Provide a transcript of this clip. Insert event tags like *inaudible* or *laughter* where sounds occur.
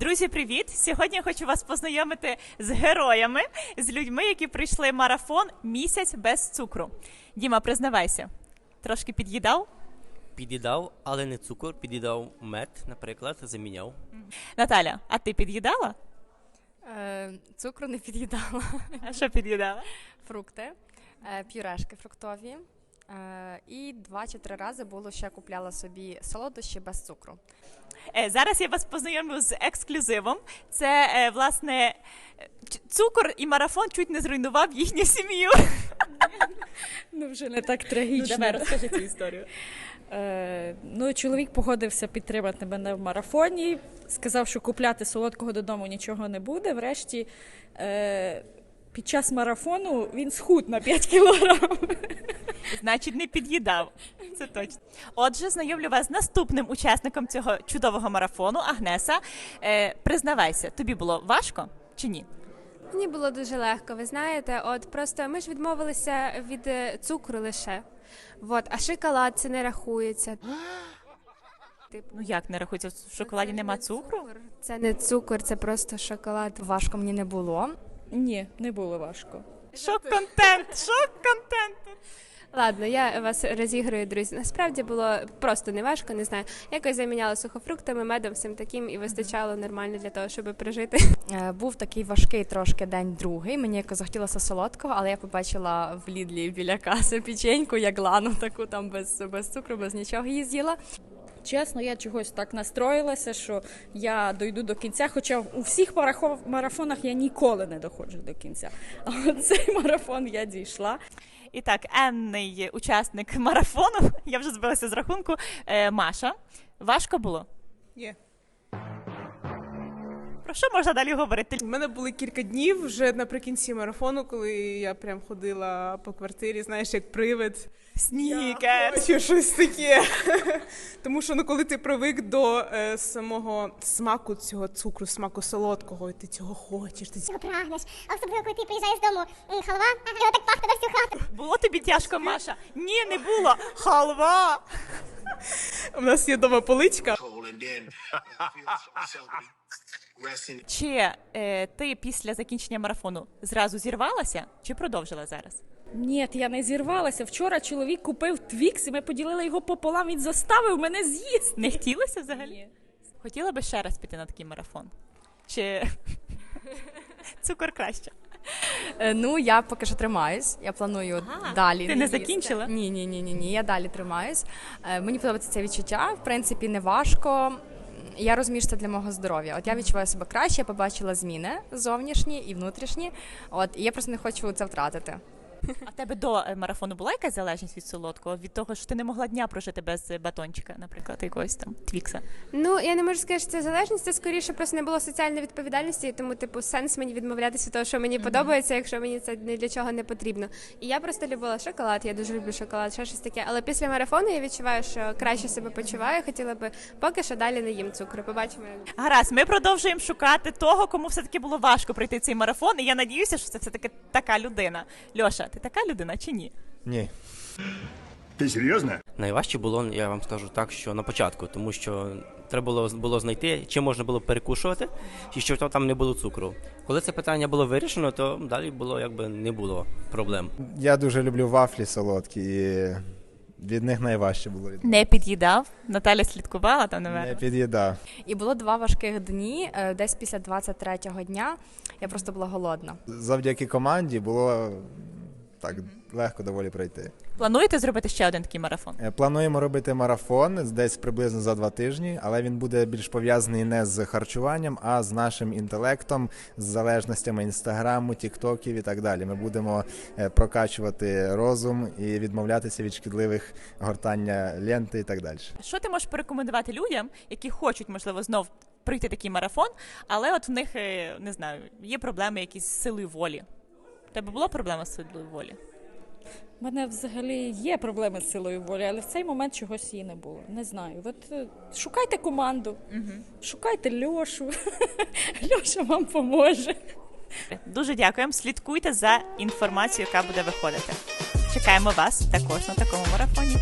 Друзі, привіт! Сьогодні я хочу вас познайомити з героями, з людьми, які пройшли марафон місяць без цукру. Діма, признавайся, трошки під'їдав. Під'їдав, але не цукор, під'їдав мед, наприклад, заміняв. Наталя, а ти під'їдала? Е, цукру не під'їдала. А що під'їдала? Фрукти, е, пюрешки фруктові. Е, і два чи три рази було ще купляла собі солодощі без цукру. Е, зараз я вас познайомлю з ексклюзивом. Це е, власне цукор і марафон чуть не зруйнував їхню сім'ю. Ну, вже не так трагічно. Ну, розкажи цю історію. Е, ну, чоловік погодився підтримати мене в марафоні, сказав, що купляти солодкого додому нічого не буде. Врешті, е, під час марафону він схуд на 5 кілограм. Значить, не під'їдав. Це точно. Отже, знайомлю вас з наступним учасником цього чудового марафону Агнеса. Е, признавайся, тобі було важко чи ні? Мені було дуже легко, ви знаєте. От просто ми ж відмовилися від е, цукру лише. От, а шоколад це не рахується. Ну як не рахується, в шоколаді нема цукру? Це не цукор, це просто шоколад. Важко мені не було. Ні, не було важко. Шок контент, шок контент. Ладно, я вас розіграю, друзі. Насправді було просто не важко, не знаю. Якось заміняла сухофруктами, медом, всім таким, і вистачало нормально для того, щоб прожити. Е, був такий важкий трошки день другий. Мені якось захотілося солодкого, але я побачила в Лідлі біля каси печеньку, як лану, таку там без, без цукру, без нічого її з'їла. Чесно, я чогось так настроїлася, що я дойду до кінця, хоча у всіх марафонах я ніколи не доходжу до кінця. А цей *laughs* марафон я дійшла. І так, енний учасник *laughs* марафону, я вже збилася з рахунку. Е, Маша, важко було? Ні. Про що можна далі говорити? У мене були кілька днів вже наприкінці марафону, коли я прям ходила по квартирі, знаєш, як привид. Снікерс. Хочу щось таке. *laughs* Тому що ну, коли ти привик до е, самого смаку цього цукру, смаку солодкого, і ти цього хочеш. Ти цього прагнеш. А особливо, коли ти приїжджаєш з дому м, халва, і отак пахне на. Було тобі тяжко, Маша? Ні, не було. Халва. У нас є дома поличка. Чи е, ти після закінчення марафону зразу зірвалася чи продовжила зараз? Ні, я не зірвалася. Вчора чоловік купив твікс, і ми поділили його пополам. Він заставив мене з'їсти. Не хотілося взагалі? Ні. Хотіла би ще раз піти на такий марафон? Чи *laughs* цукор краще? Е, ну, я поки що тримаюсь. Я планую Ага, далі. ти не їсти. закінчила? Ні, ні, ні, ні, ні. Я далі тримаюсь. Е, мені подобається це відчуття. В принципі, не важко. Я розумію, що це для мого здоров'я. От я відчуваю себе краще, я побачила зміни зовнішні і внутрішні. От і я просто не хочу це втратити. А в тебе до е, марафону була якась залежність від солодкого? Від того, що ти не могла дня прожити без е, батончика, наприклад, якогось там твікса? Ну я не можу сказати, що це залежність, це скоріше просто не було соціальної відповідальності, тому, типу, сенс мені відмовлятися від того, що мені подобається, якщо мені це ні для чого не потрібно. І я просто любила шоколад, я дуже люблю шоколад, ще щось таке. Але після марафону я відчуваю, що краще себе почуваю. Хотіла би поки що далі не їм цукру. Побачимо. як Гаразд, ми продовжуємо шукати того, кому все-таки було важко пройти цей марафон. І я надіюся, що це все-таки така людина. Льоша, ти така людина чи ні? Ні. Ти серйозно? Найважче було, я вам скажу так, що на початку, тому що треба було, було знайти, чим можна було перекушувати, і щоб там не було цукру. Коли це питання було вирішено, то далі було якби не було проблем. Я дуже люблю вафлі солодкі, і від них найважче було. від- Не під'їдав. Наталя слідкувала там Не під'їдав. І було два важких дні. е, Десь після 23-го дня я просто була голодна. Завдяки команді було так легко доволі пройти. Плануєте зробити ще один такий марафон? Е, Плануємо робити марафон десь приблизно за два тижні, але він буде більш пов'язаний не з харчуванням, а з нашим інтелектом, з залежностями інстаграму, тіктоків і так далі. Ми будемо е, прокачувати розум і відмовлятися від шкідливих гортання ленти і так далі. Що ти можеш порекомендувати людям, які хочуть, можливо, знов пройти такий марафон, але от в них е, не знаю, є проблеми якісь з силою волі. У тебе була проблема з силою волі? У мене взагалі є проблеми з силою волі, але в цей момент чогось її не було. Не знаю. От е, шукайте команду, шукайте Льошу. *laughs* Льоша вам поможе. Дуже дякуємо. Слідкуйте за інформацією, яка буде виходити. Чекаємо вас також на такому марафоні.